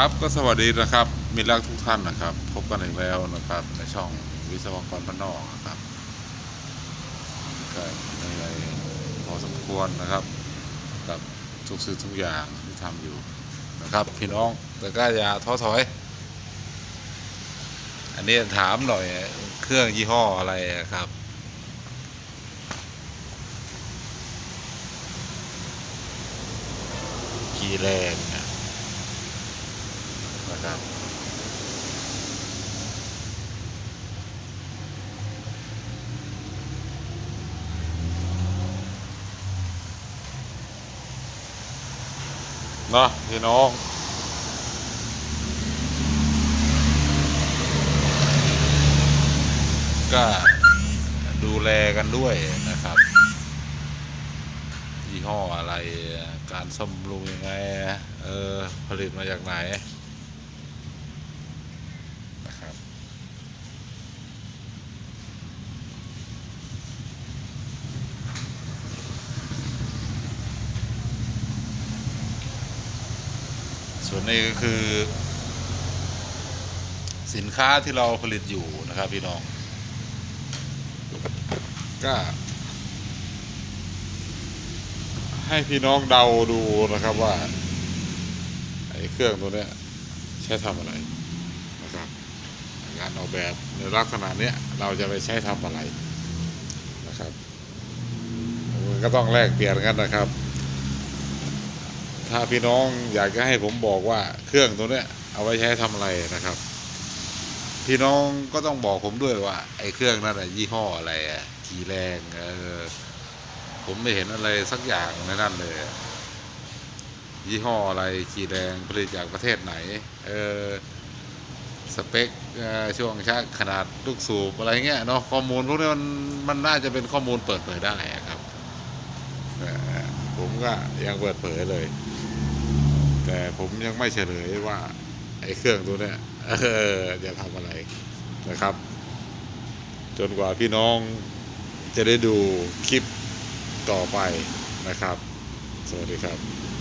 ครับก็สวัสดีนะครับมิตรรักทุกท่านนะครับ พบกันอีกแล้วนะครับ ในช่องวิศวกรบ้านนอกนะครับก็ในในพอสมควรนะครับ กับทุกสิ่งทุกอย่างที่ทำอยู่นะครับ พี่น้องแต่ก็อย่าท้อถอย อันนี้ถามหน่อยเครื่องยี่ห้ออะไรอะครับกี่แรงนะ ครับนะพี่น้องก็ดูแลกันด้วยนะครับ ยี่ห้ออะไรการซ่อมบำรุงยังไง เออ ผลิตมาจากไหน นะครับ ส่วนนี้ก็คือ สินค้าที่เราผลิตอยู่นะครับพี่น้องก็ให้พี่น้องเดาดูนะครับว่าไอ้เครื่องตัวนี้ใช้ทำอะไรนะครับงานออกแบบในลักษณะนี้เราจะไปใช้ทำอะไรนะครับมันก็ต้องแลกเปลี่ยนกันนะครับ ถ้าพี่น้องอยากจะให้ผมบอกว่าเครื่องตัวเนี้ยเอาไว้ใช้ทำอะไรนะครับ พี่น้องก็ต้องบอกผมด้วยว่า ไอ้เครื่องนั้นอะยี่ห้ออะไรอะกี่แรงเออผมไม่เห็นอะไรสักอย่างในนั้นเลย ยี่ห้ออะไรกี่แรงผลิตจากประเทศไหน เออสเปคเออช่วงชักขนาดลูกสูบอะไรเงี้ยเนาะข้อมูลพวกนี้มันมันน่าจะเป็นข้อมูลเปิดเผยได้ครับ ผมก็ยังเปิดเผยเลย แต่ผมยังไม่เฉลยว่า ไอ้เครื่องตัวเนี้ยจะทำอะไรนะครับ จนกว่าพี่น้องจะได้ดูคลิปต่อไปนะครับ สวัสดีครับ